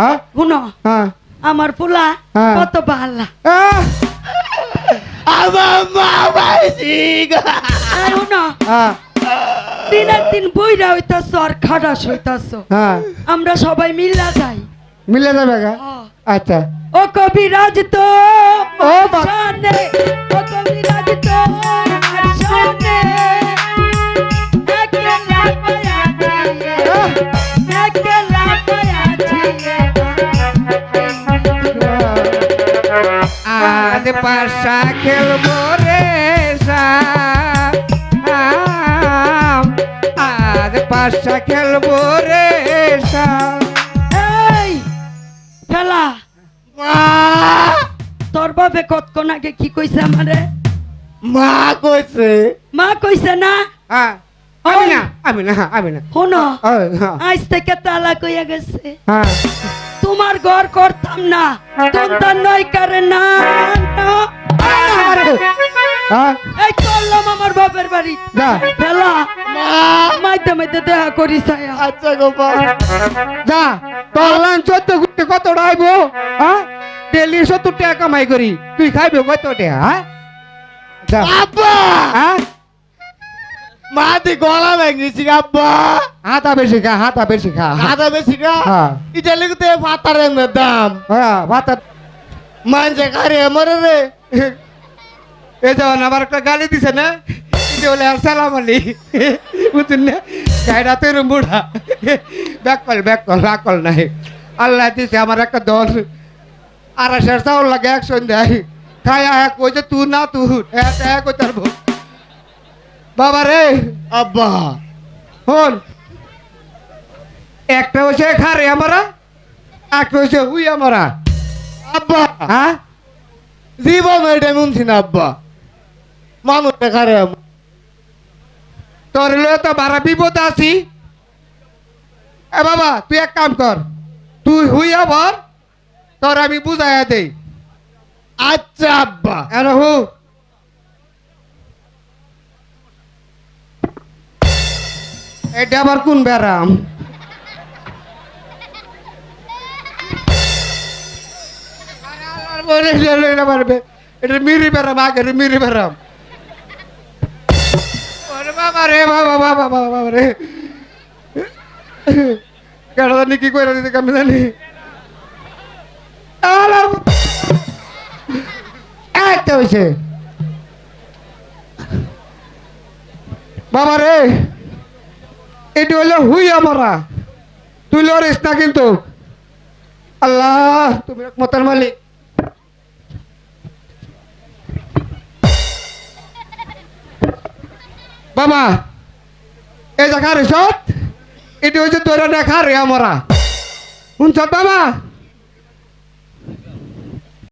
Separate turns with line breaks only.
হ্যাঁ?
শুনো।
হ্যাঁ।
আমার পোলা
হ্যাঁ।
কত
আমার মা।
শুনো।
হ্যাঁ।
দিনের দিন বইরা হইতাছ আর খাটাস হইতাছ।
হ্যাঁ।
আমরা সবাই মিল্লা যাই।
মিল্লা যাবে
হ্যাঁ।
আচ্ছা।
ও কবিরাজ তো।
পাশা খেলব রে আজ পাশা খেলব রে
এই
মা!
তোর বাপে কতক্ষণ আগে কি কইছে আমারে?
মা কইছে।
মা কইছে না?
হ্যাঁ। আমি না আমি না আমি না।
শোনো
হ্যাঁ,
আজ থেকে তালা কইয়া গেছে।
হ্যাঁ।
তোমার ঘর করতাম না। তোমরা নয় কারে না না।
আরে, হ্যাঁ
এই চললাম আমার বাপের বাড়ি। ফেলা। মাইতে মাইতে দেখা করি ছায়া
আচ্ছা গোপাল।
যা তোর লান চোদ্দ কত রাইবো হ্যাঁ ডেলি সত্তর টাকা কামাই করি। তুই খাইবে কত টাকা হ্যাঁ যা
আব্বা মা দি গলা ভেঙেছি আব্বা।
হাতা বেশি খা হাতা বেশি খা।
আদা বেশি
হ্যাঁ
এটা লিখতে পাতারের দাম।
হ্যাঁ ভাতা
মানছে খারে মরে রে।
এই যেমন আমার একটা গালি দিছে না? এটা বলে আর সালাম আলি। বুঝুন না? গাইডা তোর বুড়া। ব্যাক কল ব্যাক কল রাগ কল নাই। আল্লাহ দিছে আমার একটা দল। আর চাউল লাগে এক সন্ধ্যায়। খাই এক ওই তুই না তুই এক এক তার বউ। বাবা রে।
আব্বা।
হন। একটা হচ্ছে খারে আমারা একটা হচ্ছে হুই আমারা।
আব্বা।
হ্যাঁ?
জীবন এটা শুনছি না আব্বা। মানুষ খারে
তোর তো বারা বিপদ আছি। এ বাবা তুই এক কাম কর। তুই হুই আবার তোর আমি বুঝাইয়া দেই।
আচ্ছা আব্বা।
এর হু এটা আবার কোন ব্যারাম? জানি বাবা রে। এটি হলো হুই আমারা। তুই লড়িস না কিন্তু। আল্লাহ, তুমি মতার মালিক। বাবা, এই যে খারে সত এটি হচ্ছে তোরা দেখা রে আমরা। শুনছ বাবা?